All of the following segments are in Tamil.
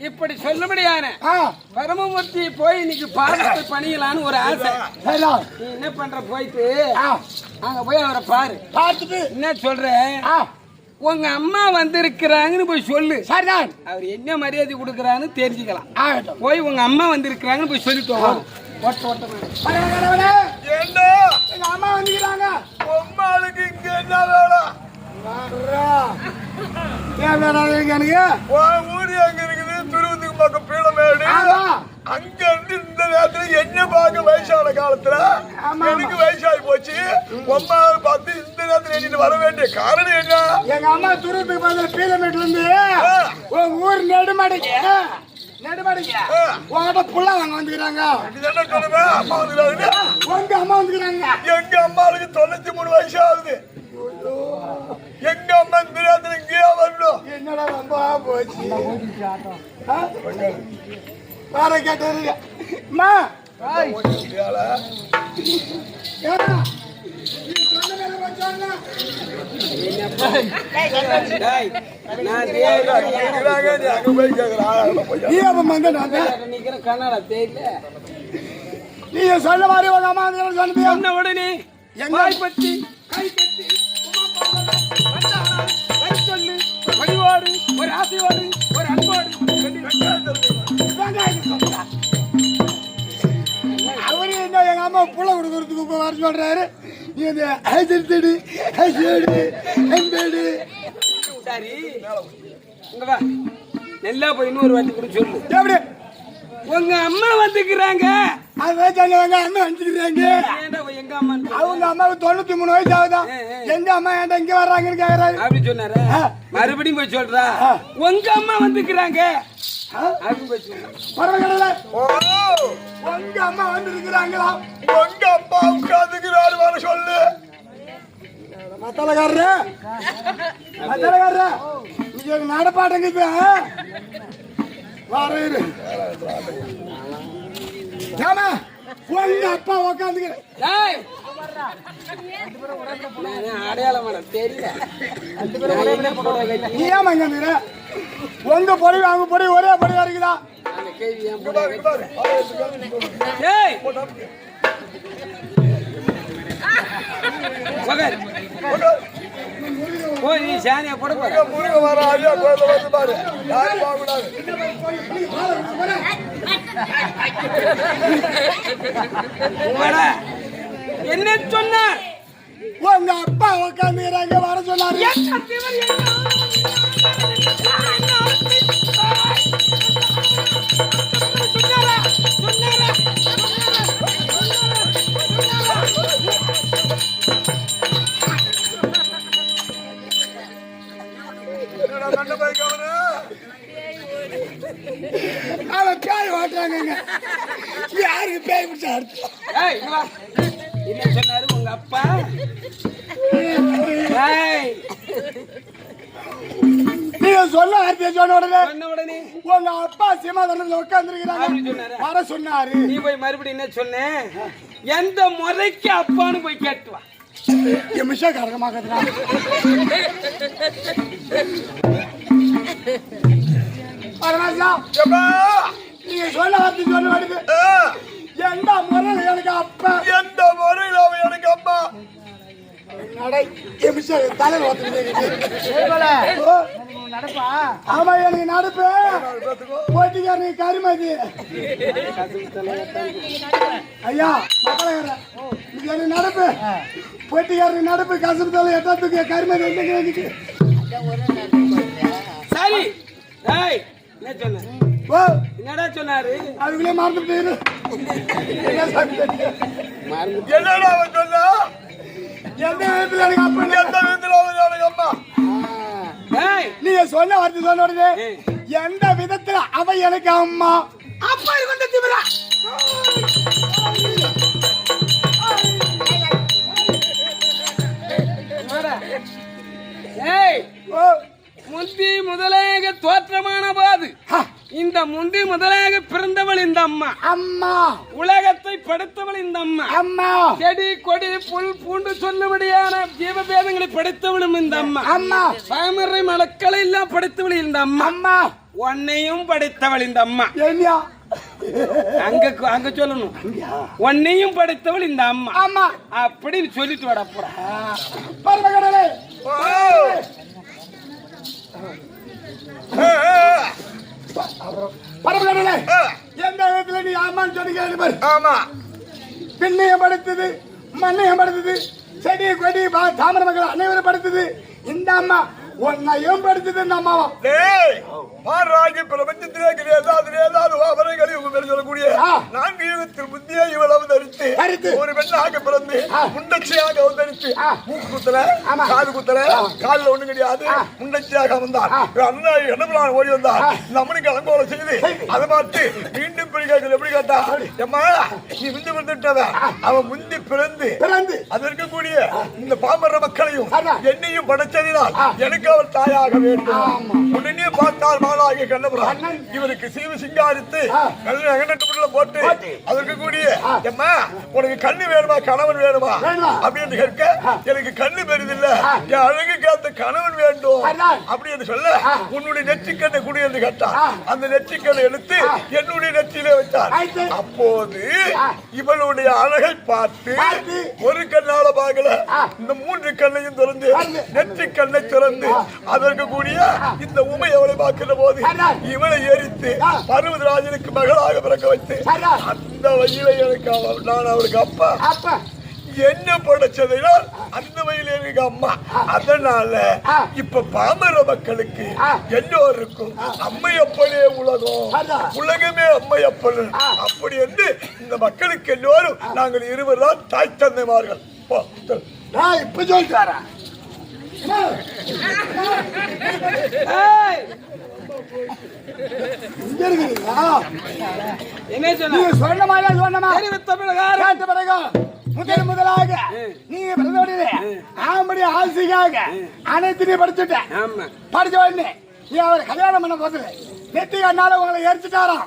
இப்படி சொல்லும்படியான ஆ. பரமமூர்த்தி போய் இன்னைக்கு பாதத்தை பணியலான்னு ஒரு ஆசை. நீ என்ன பண்ற போயிட்டு ஆ. அங்க போய் அவரை பாரு. பார்த்துட்டு. என்ன சொல்ற? ஆ. உங்க அம்மா வந்திருக்கிறாங்கன்னு போய் சொல்லு. சரிதான் அவர் என்ன மரியாதை கொடுக்குறான்னு தெரிஞ்சுக்கலாம். போய் உங்க அம்மா வந்திருக்கிறாங்கன்னு போய் சொல்லிட்டு. ஓட்ட. என்ன எங்க அம்மா வந்துக்கிறாங்க பொம்மாளுக்கு இங்க என்ன வேலை? எனக்கு? ஊரு எங்க இருக்குது? திருவத்துக்கு பக்கம் பீளமேடு ஆமா. அங்க இருந்து இந்த நேரத்துல என்ன பார்க்க வயசான காலத்துல. எனக்கு வயசாகி போச்சு. பொம்மாவை பார்த்து இந்த நேரத்துல எண்ணிட்டு வர வேண்டிய காரணம் என்ன? எங்க அம்மா துருவத்துக்கு பீலமேட்ல இருந்து உங்க ஊர் நெடுமடைக்கு. நெடுமடைக்கு. உங்ககிட்ட புள்ள வாங்க வந்துக்கிறாங்க. அம்மா வந்துக்கிறாங்க. உங்க அம்மா வந்துக்கிறாங்க. எங்க அம்மாவுக்கு தொண்ணூத்தி மூணு வயசு ஆகுது. எங்க அம்மா நேரத்துல இங்கேயே வரணும் என்னடா ரொம்ப போச்சு? வேற கேட்டு அம்மா நீ சொன்ன மாதிரி சொன்ன உடனே எங்க? பத்தி கை கட்டி வழிபாடு ஒரு ஆசையோடு ஒரு அன்போடு அவரு என்ன எங்க அம்மா புள்ள கொடுக்கறதுக்கு இப்ப வர சொல்றாரு? நீ இந்த ஹைதடி ஹைசேடு ஹைபேடு சரி இங்க வா. நல்லா போய் இன்னொரு வாட்டி கூட சொல்லு. எப்படி? உங்க அம்மா வந்துக்கிறாங்க. அது வச்சாங்க அம்மா அனுப்பிச்சுக்கிறாங்க ஏன்டா போய் எங்க அம்மா அவங்க அம்மாவுக்கு தொண்ணூத்தி மூணு வயசு ஆகுதா? எங்க அம்மா ஏன்டா இங்க வர்றாங்கன்னு கேக்குறாரு? அப்படி சொன்னாரா. மறுபடியும் போய் சொல்றா. உங்க அம்மா வந்துக்கிறாங்க. பரவாயில்ல. ஓ. உங்க அம்மா வந்து இருக்கிறாங்களா உங்க அப்பா உட்காந்துக்கிறாரு வர சொல்லு. இங்க ஒரு நடப்பாட்டங்க இப்ப வர இரு. ஏமா உங்க அப்பா உக்காந்துக்கிற. டேய் நான் அடையாளம் பண்ண தெரியல நான் என்ன போட கட்டி நீ ஏமா இங்க உங்க பொடி அவங்க பொடி ஒரே பொடியா இருக்குதா? மகன் போய் நீ சாணியா போட போற முருக வர ஐயா கோயில வந்து பாரு. என்ன சொன்ன உங்க அப்பா உக்காந்துக்கிறாங்க வர சொன்னாரு. ஓட்டுறாங்க யாருக்கு பேய் பிடிச்சா. என்ன சொன்னாரு உங்க அப்பா? நீங்க சொல்ல வார்த்தையை சொன்ன உடனே உடனே. உங்க அப்பா அப்படி சொன்னாரா? வர சொன்னாரு. நீ போய் மறுபடியும் என்ன சொன்ன? எந்த முறைக்கு அப்பான்னு போய் கேட்டு வா. மிஷா கரகமாக்குறா எப்பா? நீங்க சொல்ல வார்த்தை சொல்ல வருது ஆ, எந்த முறையில் எனக்கு அப்பா? எந்த முறையில் அவன் எனக்கு ஓத்துக்கிட்டு ஆமா எனக்கு நடப்பு. போட்டிக்காரனுக்கு கருமதி ஐயா மக்களகர இது எனக்கு நடப்பு? போட்டிக்காரனுக்கு நடப்பு. கசப்பு தலை எட்டத்துக்கு கருமதி எங்க சரி. என்ன சொன்ன? என்னடா சொன்னாரு? அதுக்குள்ளே மறந்து போயிரு. என்னடா அவன் சொன்னா? எந்த விதத்துல எனக்கு அப்பா. எந்த விதத்தில் அவன் எனக்கு அம்மா ஏய், நீங்க சொன்ன வார்த்தை சொன்ன உடனே எந்த விதத்துல அவ எனக்கு அம்மா? அப்பா கொண்ட திமிரா. ஏய். ஓ. முந்தி முதலாக தோற்றமான போது. இந்த முந்தி முதலாக பிறந்தவள் இந்த அம்மா. அம்மா. உலகத்தை படைத்தவள் இந்த அம்மா. அம்மா. செடி கொடி புல் பூண்டு சொல்லும்படியான ஜீவபேதங்களை படைத்தவளும் இந்த அம்மா. அம்மா. பாமரை மலக்களை எல்லாம் படைத்தவள் இந்த அம்மா. அம்மா. உன்னையும் படைத்தவள் இந்த அம்மா. அங்க அங்க சொல்லணும். உன்னையும் படைத்தவள் இந்த அம்மா. ஆமா அப்படின்னு சொல்லிட்டு வாடா போடா பரமகடலே ஓ. பரமகடலே. எந்த விதத்துல நீ ஆமான்னு சொன்னீங்க ஆமா பின்னையும் படுத்தது மண்ணையும் படுத்தது செடி கொடி பா- தாமரை மகள் அனைவரும் படுத்தது இந்த அம்மா உன்னையும் படுத்தது இந்த அம்மாவா? பாராகி பிரபஞ்சத்திலே கிடையாது ஏதாவது உங்க பேர் சொல்லக்கூடிய. நான்கு யுகத்தில் முந்தைய இவ்வளவு தரித்து தரித்து. ஒரு பெண்ணாக பிறந்து ஆ. முண்டச்சியாக அவதரித்து ஆ. மூக்கு குத்தல ஆமா. காது குத்தல காதுல ஒண்ணு கிடையாது. முண்டச்சியாக வந்தார். அண்ணா என்ன ஓடி வந்தார் ஆ. இந்த அம்மனுக்கு அலங்கோல செய்து செய்து. அதை பார்த்து மீண்டும் பிடி கேட்கல எப்படி கேட்டா எம்மா நீ முந்தி வந்துட்டவ அவன் முந்தி பிறந்து பிறந்து அது இருக்கக்கூடிய இந்த பாமர மக்களையும். என்னையும் படைச்சதினால். எனக்கு அவர் தாயாக வேண்டும். உடனே பார்த்தால் மாலாகிய கண்ணபுரம். இவருக்கு சீவ சிங்காரித்து. நல்ல நகநட்டு போட்டு. அதற்கு கூடிய. எம்மா உனக்கு கண்ணு வேணுமா கணவன் வேணுமா? அப்படின்னு கேட்க எனக்கு கண்ணு பெரிதில்ல. என் அழகுக்கு அந்த கணவன் வேண்டும் அதான். அப்படி என்று சொல்ல. உன்னுடைய நெற்றிக்கண்ணை குடி என்று கேட்டார் ஆ. அந்த நெற்றிக்கண்ணை எடுத்து. என்னுடைய நெற்றியிலே வைத்து. அப்போது. இவளுடைய அழகை பார்த்து. ஒரு கண்ணால பார்க்கல. இந்த மூன்று கண்ணையும் திறந்து. நெற்றி கண்ணை திறந்து அதற்கு கூடிய இந்த உமை அவளை பார்க்கிற போது. இவளை எரித்து. பருவதராஜனுக்கு மகளாக பிறக்க வைத்து. அந்த வழியில எனக்கு நான் அவளுக்கு அப்பா அப்ப என்ன படைச்சதைனால் அந்த வயல எனக்கு அம்மா அதனால. இப்ப பாமர மக்களுக்கு. எல்லோருக்கும் அம்மையப்பனே உலகம். உலகமே அம்மையப்பன். அப்படி என்று இந்த மக்களுக்கு எல்லோரும் நாங்கள் இருவர் தான் தாய் தந்தைமார்கள். நான் இப்ப ஏய், இங்க என்ன சொன்னமா? கேட்ட பிறகு முதல் முதலாக நீங்க பிறந்தோடனே ஆம்படி ஆசைக்காக அனைத்தையும் படிச்சுட்டேன் படிச்ச உடனே நீ அவர் கல்யாணம் பண்ண போதுல நெத்தி கண்ணால உங்களை எரிச்சுட்டாராம்.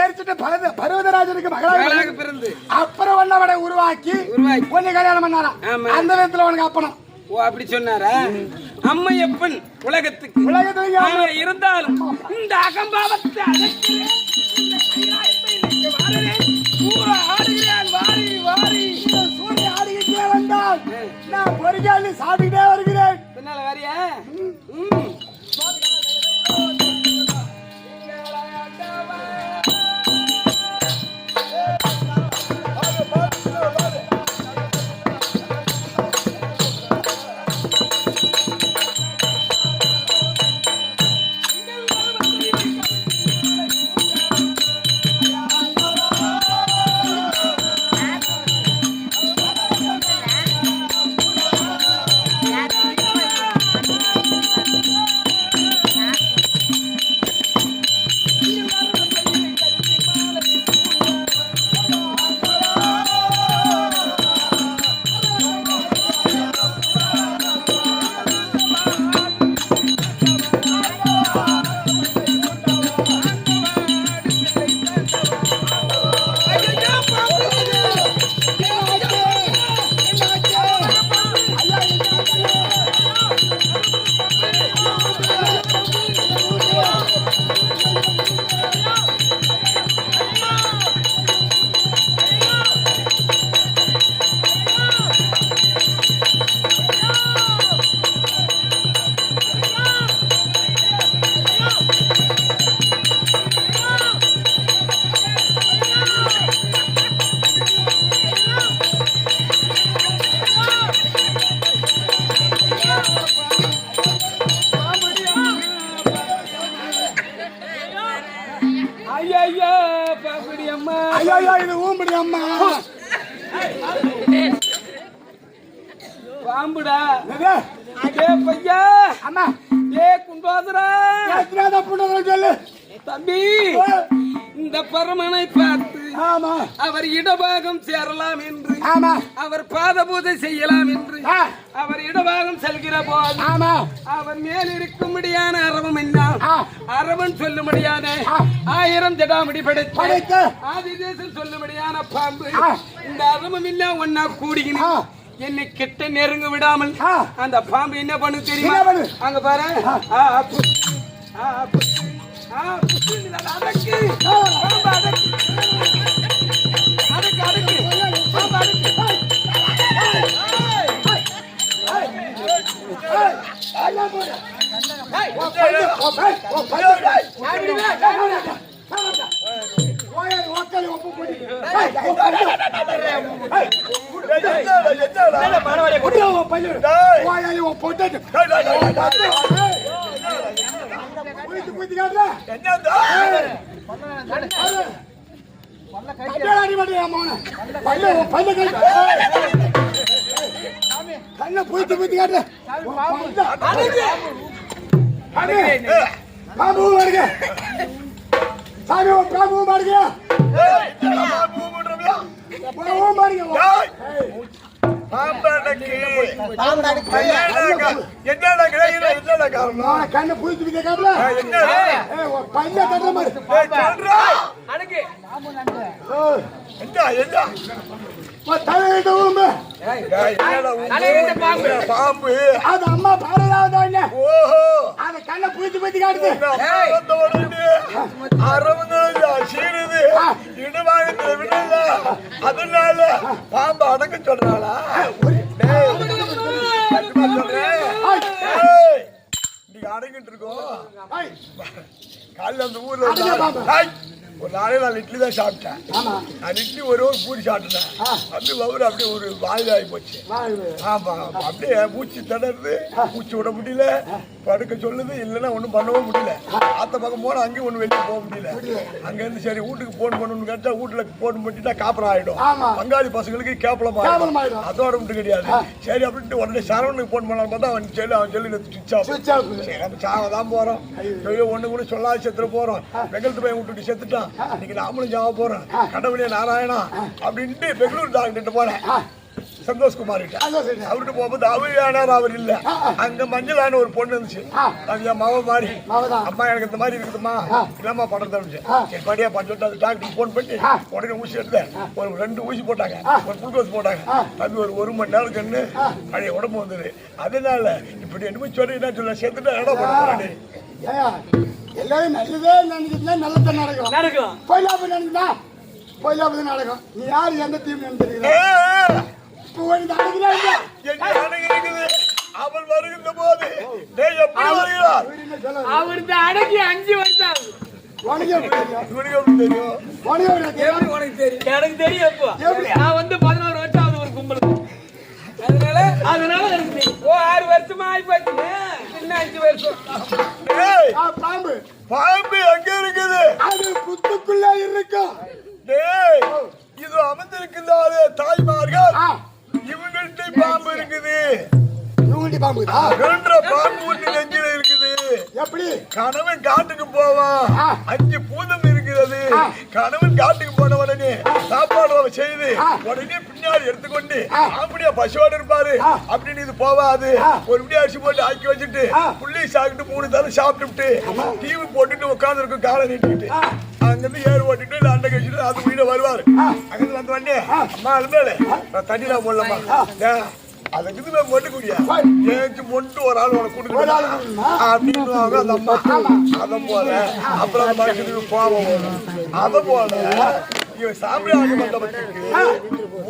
எரிச்சுட்டு பரத பருவதராஜனுக்கு மகளாக பிறந்து, அப்புறம் ஒன்னவனை உருவாக்கி உருவாக்கி. உன்னை கல்யாணம் பண்ணாராம். அந்த விதத்துல உனக்கு அப்பனம். ஓ அப்படி சொன்னாரா? அம்மையப்பன் உலகத்துக்கு இங்க ஆனா, இருந்தாலும் இந்த அகம்பாவத்தை அடக்கிறேன் இந்த கைலாயத்தை. ஊர ஆடுகிறேன். வாரி வாரி. இந்த சூரிய ஆடிக்கிட்டே வந்தால் நான் பொறிகாலி சாப்பிட்டுட்டே வருகிறேன். பின்னால வாரியா? சொல்லு தம்பி இந்த பரமனை பார்த்து ஆமா. அவர் இடபாகம் சேரலாம் என்று ஆமா. அவர் பாத பூஜை செய்யலாம் என்று அவர் இடபாகம் செல்கிற போது ஆமா. அவர் மேல் இருக்கும்படியான அரவம் என்ன. அரவன் சொல்லும்படியான. ஆயிரம் ஜடாமடி படைத்த ஆதிதேசம் சொல்லும்படியான பாம்பு. இந்த அரவம் இல்ல ஒன்னா கூடிக்கின்னு ஆ. என்னை கிட்ட நெருங்க விடாமல். அந்த பாம்பு என்ன பண்ணு தெரியுமா? அங்க பாரு. ஆ, அப்பு. ஆ, அடக்கு. அடக்கு. அடக்கு, அடக்கு. பாம்பை அடக்கு. என்னடா கண்ண பூத்து பூத்து காட்டு. பாபு. மாடுங்க சாமி பாபு மாடுங்க? பாபு மாடுங்க. என்னடா என்னடா கிடையாது என்னடா காரணம் கண்ண காட்டுல ஏய், என்னடா? பையன் கட்டுற மாதிரி. சொல்றா. அடக்கு. ஏய், என்ன என்ன உன் தலையிட்ட தலையிட்ட பாம்பு. பாம்பு? அது அம்மா பாரதாவதா ஓஹோ. அது கண்ண பூத்து பூத்து காட்டுது. ஏய். சீருது அதனால பாம்பு அடக்க சொல்றாளா? சொல்றேன். அடங்கிட்டு இருக்கோம் காலைல அந்த ஊர்ல ஒரு நாள் நான் இட்லி தான் சாப்பிட்டேன். நான் இட்லி ஒரு ஒரு பூரி சாப்பிட்டேன் அப்படியே வவுறு அப்படியே ஒரு வாயில் ஆகி போச்சு. ஆமா. அப்படியே மூச்சு திணறுது. மூச்சு விட முடியல. படுக்க சொல்லுது. இல்லைன்னா ஒண்ணும் பண்ணவும் முடியல. ஆத்த பக்கம் போனா அங்கேயும் ஒண்ணு வெளியே போக முடியல. அங்க இருந்து சரி வீட்டுக்கு போன் பண்ணணும்னு கேட்டா வீட்டுல போன் பண்ணிட்டா காப்பரம் ஆயிடும். ஆமா. பங்காளி பசங்களுக்கு கேப்பலம் ஆயிடும். அதோட மட்டும் கிடையாது சரி அப்படின்ட்டு உடனே சரவணுக்கு போன் பண்ணலாம் பார்த்தா அவன் சொல்லி அவன் சொல்லி சுவிச் ஆஃப். சரி நம்ம சாவ தான் போறோம். ஐயோ. ஒண்ணு கூட சொல்லாத செத்துற போறோம். வெங்கலத்து பையன் விட்டுட்டு செத்துட்டான். இன்னைக்கு நாமளும் சாவ போறோம். கடவுளே நாராயணா அப்படின்ட்டு பெங்களூர் டாக்டர் போறேன் சந்தோஷ்குமார் கிட்ட. அவர்கிட்ட போகும்போது அவர் ஆனார் அவர் இல்ல. அங்க மஞ்சளான ஒரு பொண்ணு இருந்துச்சு. அது என் மாவ மாதிரி. அம்மா எனக்கு இந்த மாதிரி இருக்குதுமா இல்லாம படம் தந்துச்சு சரி படியா பண்ணிட்டு அந்த டாக்டர் போன் பண்ணி உடனே ஊசி எடுத்தேன். ஒரு ரெண்டு ஊசி போட்டாங்க. ஒரு குளுக்கோஸ் போட்டாங்க. அது ஒரு ஒரு மணி நேரம் கண்ணு பழைய உடம்பு வந்தது. அதனால இப்படி என்னமோ சொல்லி என்ன சொல்ல சேர்த்துட்டு இடம் ஏய்யா, எல்லாரும் நல்லதே நினைக்கிறதுனா நல்லது நடக்கும். நடக்கும். பொய்லாப்பு நினைக்கிறா பொய்லாப்பு நடக்கும். நீ யார் எந்த டீம் நடக்கிறது அவள் வருகின்ற போது அவர் இந்த அடக்கி அஞ்சு வருஷம். எனக்கு தெரியும்? நான் வந்து பதினோரு வருஷம் ஆகுது ஒரு கும்பலுக்கு அதனால? அதனால எனக்கு தெரியும். ஓ ஆறு வருஷமா ஆகி போச்சு இன்னும் அஞ்சு வருஷம்? பாம்பு. பாம்பு எங்க இருக்குது? அது புத்துக்குள்ள இருக்கும் டேய் இது அமர்ந்திருக்கின்றாரே தாய்மார்கள். இவங்கள்ட்ட பாம்பு இருக்குது. இவங்கள்ட்ட பாம்பு ஒண்ணு நெஞ்சில இருக்குது. எப்படி? கணவன் காட்டுக்கு போவான். அஞ்சு பூதம் இருக்கிறது. கணவன் காட்டுக்கு போன உடனே சாப்பாடு செய்து. உடனே பின்னாடி எடுத்துக்கொண்டு. அப்படியே பசுவோடு இருப்பாரு. அப்படின்னு இது போவாது. ஒரு இப்படி அரிசி போட்டு ஆக்கி வச்சுட்டு. புள்ளி சாப்பிட்டு மூணு தரம் சாப்பிட்டுட்டு டிவி போட்டுட்டு உட்கார்ந்து இருக்கும் காலை நீட்டிக்கிட்டு. அங்கிருந்து ஏறு ஓட்டிட்டு இல்ல அண்டை கழிச்சுட்டு அது வீட வருவாரு அங்கிருந்து வந்து வண்டி அம்மா இருந்தாலே தண்ணிலாம் போடலாமா ஏன், அதை இதுவே மொட்டு குடியா? ஏச்சு மொண்டு ஒரு ஆள் உனக்கு? அப்படின்னு அந்த அம்மா. அத போல. அப்புறம் அந்த மனுஷனுக்கு கோபம் வரும். அத போல. இவன் மண்டபத்துக்கு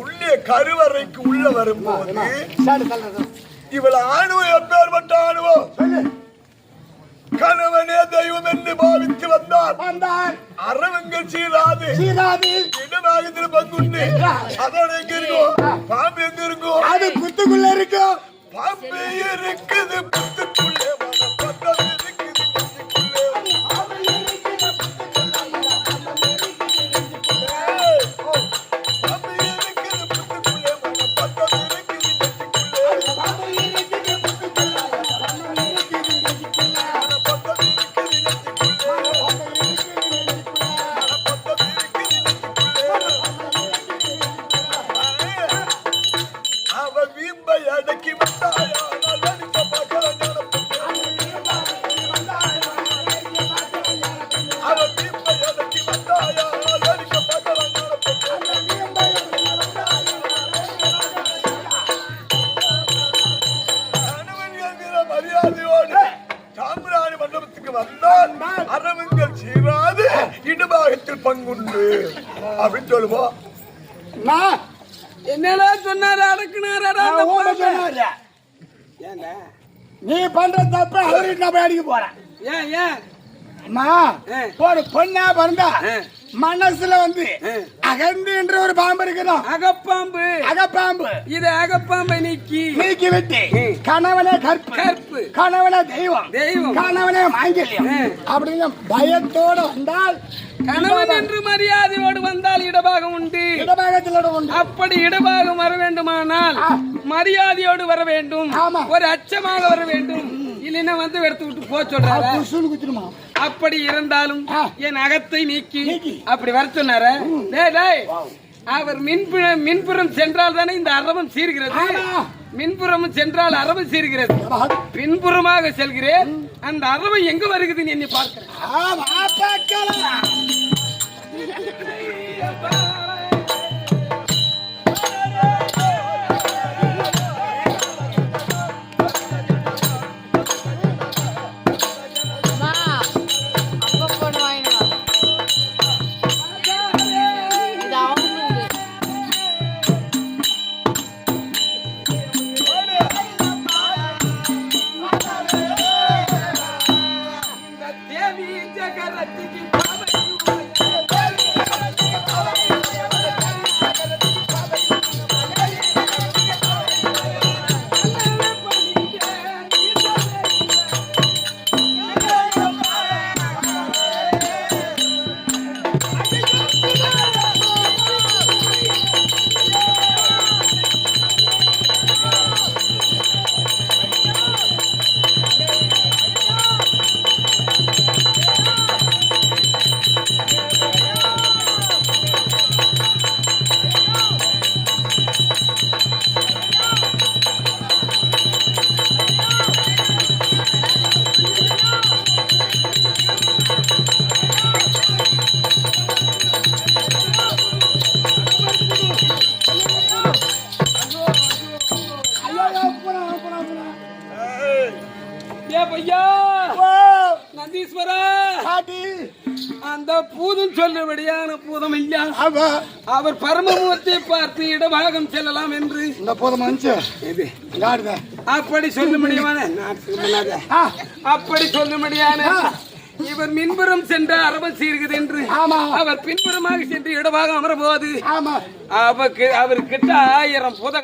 உள்ளே கருவறைக்கு உள்ள வரும்போது. இவள் ஆணுவம் எப்பேற்பட்ட ஆணுவம் கணவனே தெய்வம் என்று வந்தார் வந்தார் அறவங்கள் சீராது. சீராது. இடமாகத்தில் பங்குண்டு அதோட எங்க இருக்கும்? பாம்பு எங்க இருக்கும்? அது புத்துக்குள்ள இருக்கும். பாம்பு இருக்குது. என்னடா சொன்னாரு அடக்குனாரடா அந்த பாம்பை? சொன்னாரு. நீ பண்ற தப்பு அவரு நான் போய் அடிக்க போறேன் ஏன் ஏன் அம்மா. ஒரு பொண்ணா பிறந்தா. மனசுல வந்து. அகந்தி என்ற ஒரு பாம்பு இருக்கணும் அகப்பாம்பு அகப்பாம்பு இது அகப்பாம்பை நீக்கி நீக்கி விட்டு. கணவனே கற்பு கற்பு. கணவனே தெய்வம் தெய்வம். கணவனே மாங்கல்யம். அப்படின்னு பயத்தோட வந்தால் கணவன் என்று மரியாதையோடு வந்தால் இடபாகம் உண்டு. அப்படி இடபாகம் வர வேண்டுமானால். மரியாதையோடு வர வேண்டும். ஒரு அச்சமாக வர வேண்டும். இல்லைன்னா வந்து எடுத்து விட்டு போ சொல்றாரு. அப்படி இருந்தாலும். என் அகத்தை நீக்கி. அப்படி வர சொன்னாரு. அவர் மின்புற மின்புறம் சென்றால் தானே இந்த அரவம் சீர்கிறது. மின்புறம் சென்றால் அரவு சீர்கிறது பின்புறமாக செல்கிறேன். அந்த அரவை எங்க வருகுதுன்னு எண்ணி பார்க்கிறேன். சொல்லுபடியான பூதம் ஆமா. அவர் பரமமூர்த்தியை பார்த்து இடபாகம் செல்லலாம் என்று. இந்த போதும் இது. அப்படி சொல்ல முடியுமான நான் சொல்லாத ஆ, அப்படி சொல்ல முடியான இவர் மின்புறம் சென்ற அரபம் சீர்குது என்று. ஆமா. அவர் பின்புறமாக சென்று இடபாகம் அமர போது ஆமா. அவருக்கு அவர் கிட்ட ஆயிரம் புத